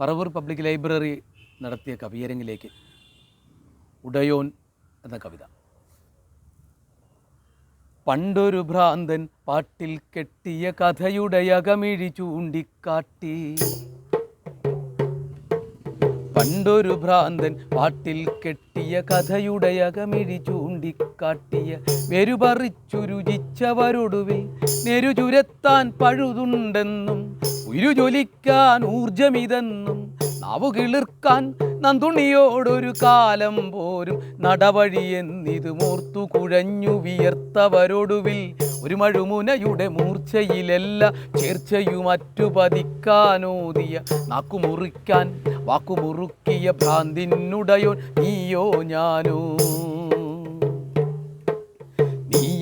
Paravur public library നടത്തിയ കവിയരങ്ങിലേക്ക് ഉടയോൻ എന്ന കവിത. പണ്ടൊരു ഭ്രാന്തൻ പാട്ടിൽ കെട്ടിയ കഥയുടെ അകമിഴി ചൂണ്ടിക്കാട്ടി. പണ്ടൊരു ഭ്രാന്തൻ പാട്ടിൽ കെട്ടിയ കഥയുടെ അകമിഴി ചൂണ്ടിക്കാട്ടിയ വെരുപറിച്ചു രുചിച്ചവരൊടുവിൽ നെരുചുരത്താൻ പഴുതുണ്ടെന്നും ഉരുജൊലിക്കാൻ ഊർജമിതെന്നും നാവു നന്തുണിയോടൊരു കാലം പോരും. നടവഴി എന്നിത് മൂർത്തു കുഴഞ്ഞു വിയർത്തവരൊടുവിൽ ഒരു മഴുമുനയുടെ മൂർച്ചയിലല്ല ചേർച്ചയു മറ്റു പതിക്കാനോതിയ നാക്കുമുറിക്കാൻ വാക്കുമുറുക്കിയ ഭ്രാന്തിനുടയോ നീയോ ഞാനോ?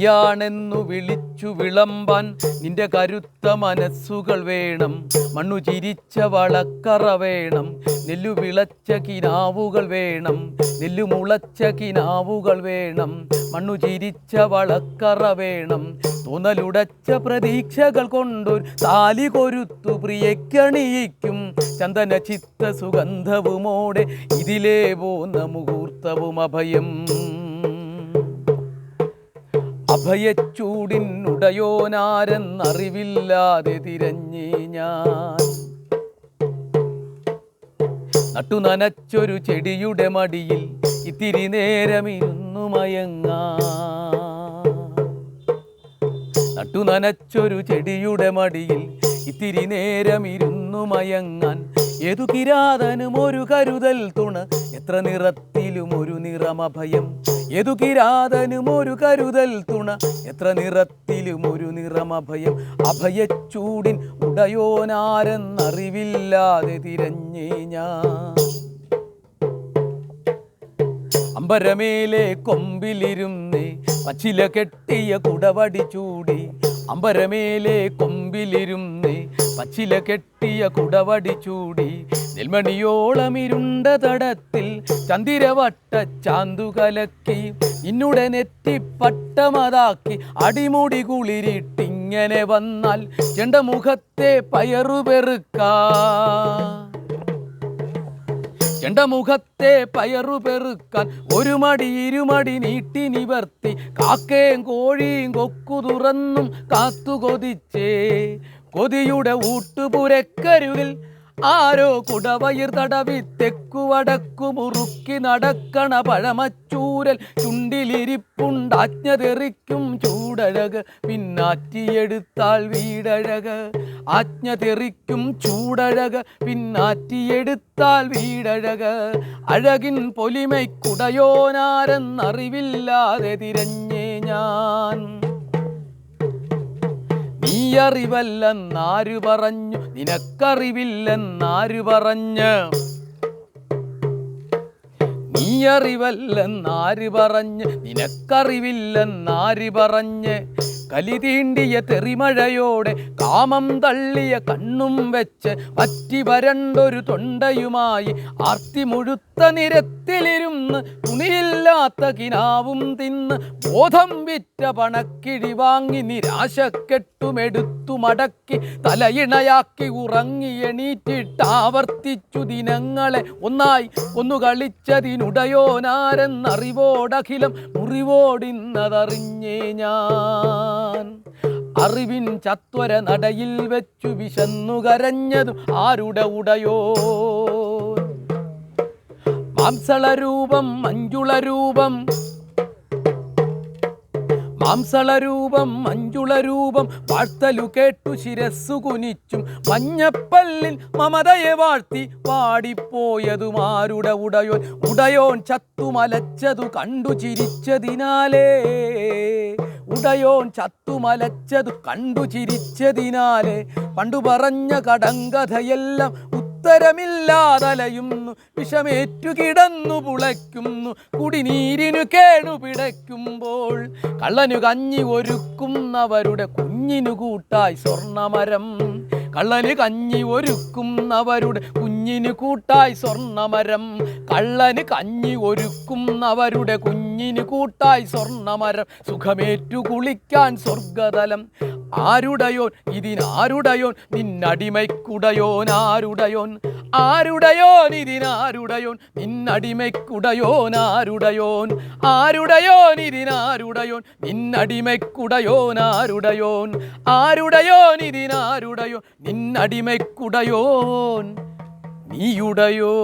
നീയാണെന്നു വിളിച്ചു വിളമ്പാൻ നിന്റെ കരുത്ത മനസ്സുകൾ വേണം. മണ്ണു ചിരിച്ച വളക്കറ വേണം. നെല്ലു വിളച്ച കിനാവുകൾ വേണം. നെല്ലു മുളച്ച കിനാവുകൾ വേണം. മണ്ണു ചിരിച്ച വളക്കറ വേണം. തോന്നലുടച്ച പ്രതീക്ഷകൾ കൊണ്ടൊരു താലി കൊരുത്തു പ്രിയക്കണിയിക്കും ചന്ദന ചിത്ത സുഗന്ധവുമോടെ ഇതിലേ പോന്ന മുഹൂർത്തവും അഭയം. അഭയച്ചൂടിനുടയോനാരെന്നറിവില്ലാതെ തിരഞ്ഞി ഞാൻ. നട്ടു നനച്ചൊരു ചെടിയുടെ മടിയിൽ ഇത്തിരി നേരമിരുന്നു മയങ്ങാ നട്ടു നനച്ചൊരു ചെടിയുടെ മടിയിൽ ഇത്തിരി നേരമിരുന്നു മയങ്ങാൻ. ഏതു കിരാതനും ഒരു കരുതൽ തുണ എത്ര നിറത്തിലും ഒരു നിറമഭയം ഏതു കിരാതനും ഒരു കരുതൽ തുണ. എത്ര നിറത്തിലും ഒരു നിറമഭയം അഭയച്ചൂടിൻ ഉടയോനാരെന്നറിവില്ലാതെ തിരഞ്ഞേ ഞാൻ. അമ്പരമേലെ കൊമ്പിലിരുന്നേ പച്ചില കെട്ടിയ കുടവടി ചൂടി. അമ്പരമേലെ കൊമ്പിലിരുന്നേ പച്ചില കെട്ടിയ കുടവടി ചൂടി. നെൽമണിയോളമിരുണ്ട തടത്തിൽ ചന്ദിരവട്ട ചാന്തു കലക്കി ഇന്നുടെ നെറ്റി പട്ടമതാക്കി അടിമുടി കുളിരിട്ടിങ്ങനെ വന്നാൽ ചെണ്ട മുഖത്തെ പയറുപെറുക്കാ. ചെണ്ട മുഖത്തെ പയറു പെറുക്കാൻ ഒരു മടി ഇരുമടി നീട്ടി നിവർത്തി കാക്കയും കോഴിയും കൊക്കു തുറന്നും കാത്തു കൊതിച്ചേ. കൊതിയുടെ ഊട്ടുപുരക്കരുകിൽ ആരോ കുടവയിർ തടവി തെക്കു വടക്കു മുറുക്കി നടക്കണ പഴമച്ചൂരൽ ചുണ്ടിലിരിപ്പുണ്ടാജ്ഞ തെറിക്കും ചൂടഴക്. പിന്നാറ്റിയെടുത്താൽ വീടഴക്. ആജ്ഞ തെറിക്കും ചൂടഴക്. പിന്നാറ്റിയെടുത്താൽ വീടഴക്. അഴകിൻ പൊലിമൈക്കുടയോനാരെന്നറിവില്ലാതെ തിരഞ്ഞേ ഞാൻ. നീ അറിവല്ലെന്നാരു പറഞ്ഞു. നിനക്കറിവില്ലെന്നാരു പറഞ്ഞ്. നീ അറിവല്ലെന്നാര് പറഞ്ഞ്. നിനക്കറിവില്ലെന്നാര് പറഞ്ഞ്. കലി തീണ്ടിയ തെറിമഴയോടെ കാമം തള്ളിയ കണ്ണും വെച്ച് പറ്റി വരണ്ടൊരു തൊണ്ടയുമായി ആർത്തി മുഴുത്ത നിരത്തിലിരുന്ന് തുണിയില്ലാത്ത കിനാവും തിന്ന് ബോധം വിറ്റ പണക്കിഴി വാങ്ങി നിരാശക്കെട്ടുമെടുത്തു മടക്കി തലയിണയാക്കി ഉറങ്ങി എണീറ്റിട്ട് ആവർത്തിച്ചു ദിനങ്ങളെ ഒന്നായി ഒന്നു കളിച്ചതിനുടയോനാരെന്നറിവോടഖിലം മുറിവോടിന്നതറിഞ്ഞേ ഞാൻ. അറിവിൻ ചത്വര നടയിൽ വെച്ചു വിശന്നു കരഞ്ഞതും ആരുടെ ഉടയോ മാംസളരൂപം മഞ്ജുളരൂപം. മാംസളരൂപം മഞ്ജുളരൂപം. വാഴ്ത്തലു കേട്ടു ശിരസ്സു കുനിച്ചും മഞ്ഞപ്പല്ലിൽ മമതയെ വാഴ്ത്തി പാടിപ്പോയതും ആരുടെ ഉടയോൻ? ഉടയോൻ ചത്തുമലച്ചതു കണ്ടു ചിരിച്ചതിനാലേ ഉടയോൻ ചത്തുമലച്ചതു കണ്ടു ചിരിച്ചതിനാലേ പണ്ടു പറഞ്ഞ കടങ്കഥയെല്ലാം ഉത്തരമില്ലാതലയുന്നു. വിഷമേറ്റു കിടന്നു പുളയ്ക്കുന്നു. കുടിനീരിനു കേണു പിടയ്ക്കുമ്പോൾ കള്ളനു കഞ്ഞി ഒരുക്കുന്നവരുടെ കുഞ്ഞിനു കൂട്ടായി സ്വർണമരം. കള്ളന് കഞ്ഞി ഒരുക്കുന്നവരുടെ കുഞ്ഞിന് കൂട്ടായി സ്വർണമരം. കള്ളന് കഞ്ഞി ഒരുക്കുന്നവരുടെ കുഞ്ഞിന് കൂട്ടായി സ്വർണമരം. സുഖമേറ്റു കുളിക്കാൻ സ്വർഗതലം. ആരുടയോൻ? ഇതിനാരുടയോൻ നിന്നടിമയ്ക്കുടയോൻ ആരുടയോൻ? ആരുടയോൻ? ഇതിനാരുടയോൻ നിന്നടിമയ്ക്കുടയോൻ ആരുടയോൻ? ആരുടയോൻ? ഇതിനാരുടയോൻ നിന്നടിമയ്ക്കുടയോൻ ആരുടയോൻ? ആരുടയോൻ? ഇതിനാരുടയോൻ നിന്നടിമയ്ക്കുടയോൻ? നീയുടയോ